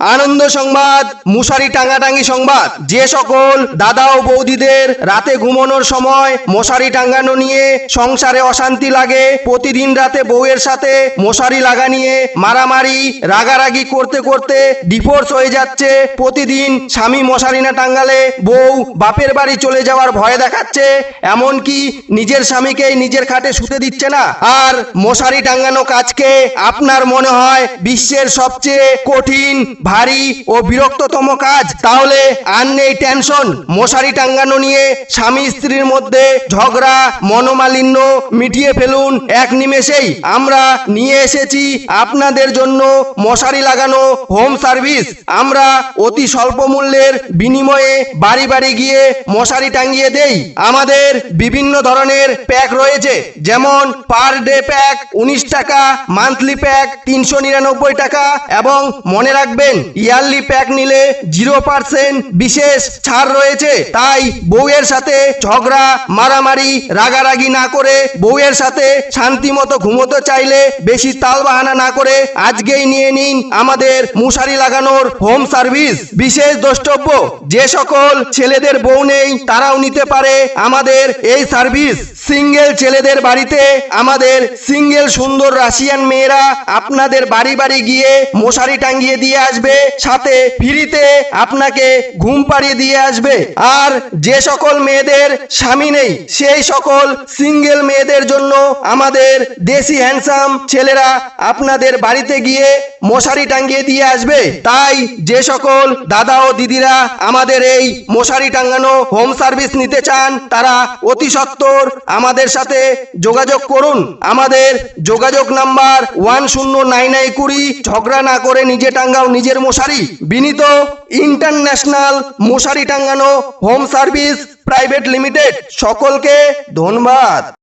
আনন্দ সংবাদ, মশারি টাঙ্গাটাঙ্গি সংবাদ। যে সকল দাদা ও বৌদিদের রাতে ঘুমানোর সময় মশারি টাঙ্গানো নিয়ে সংসারে অশান্তি লাগে, প্রতিদিন রাতে বউয়ের সাথে মশারি লাগা নিয়ে মারামারি, রাগারাগি করতে করতে ডিভোর্স হয়ে যাচ্ছে। প্রতিদিন স্বামী মশারি না টাঙ্গালে বউ বাপের বাড়ি চলে যাওয়ার ভয় দেখাচ্ছে, এমনকি নিজের স্বামীকেই নিজের খাটে শুতে দিচ্ছে না। আর মশারি টাঙ্গানো কাজকে আপনার মনে হয় বিশ্বের সবচেয়ে কঠিন ভারী ও বিরক্ততম কাজ। তাহলে আর নেই টেনশন। মশারি টাঙ্গানো নিয়ে স্বামী স্ত্রীর মধ্যে ঝগড়া, মনোমালিন্য মিটিয়ে ফেলুন এক নিমেষেই। আমরা নিয়ে এসেছি আপনাদের জন্য মশারি লাগানো হোম সার্ভিস। আমরা অতি স্বল্প মূল্যের বিনিময়ে বাড়ি বাড়ি গিয়ে মশারি টাঙ্গিয়ে দেই। আমাদের বিভিন্ন ধরনের প্যাক রয়েছে। যেমন পার ডে প্যাক উনিশ টাকা, মান্থলি প্যাক তিনশো নিরানব্বই টাকা এবং মনে রাখবেন ইয়ারলি প্যাক নিলে জিরো পার্সেন্ট বিশেষ ছাড় রয়েছে। তাই বউয়ের সাথে ঝগড়া, মারামারি, রাগারাগি না করে বউয়ের সাথে শান্তি মতো ঘুমোতে চাইলে বেশি তাল বাহানা না করে আজকেই নিয়ে নিন আমাদের মশারি লাগানোর হোম সার্ভিস বিশেষ দ্রষ্টব্য, যে সকল ছেলেদের বউ নেই, তারাও নিতে পারে আমাদের এই সার্ভিস সিঙ্গেল ছেলেদের বাড়িতে আমাদের সিঙ্গেল সুন্দর রাশিয়ান মেয়েরা আপনাদের বাড়ি বাড়ি গিয়ে মশারি টাঙ্গিয়ে দিয়ে আসবে। সাথে ফ্রিতে আপনাকে ঘুম পাড়িয়ে দিয়ে আসবে। আর যে সকল মেয়েদের স্বামী নেই, সেই সকল সিঙ্গেল মেয়েদের জন্য আমাদের দেশি হ্যান্ডসাম ছেলেরা আপনাদের বাড়িতে গিয়ে মশারি টাঙ্গিয়ে দিয়ে আসবে। তাই যে সকল দাদা ও দিদিরা আমাদের এই মশারি টাঙ্গানো হোম সার্ভিস নিতে চান, তারা অতি সত্বর আমাদের সাথে যোগাযোগ করুন। আমাদের যোগাযোগ নাম্বার ওয়ান শূন্য নাইন কুড়ি, ঝগড়া না করে নিজে টাঙ্গাও নিজের মশারি। বিনীত ইন্টারন্যাশনাল মশারি টাঙ্গানো হোম সার্ভিস প্রাইভেট লিমিটেড। সকলকে ধন্যবাদ।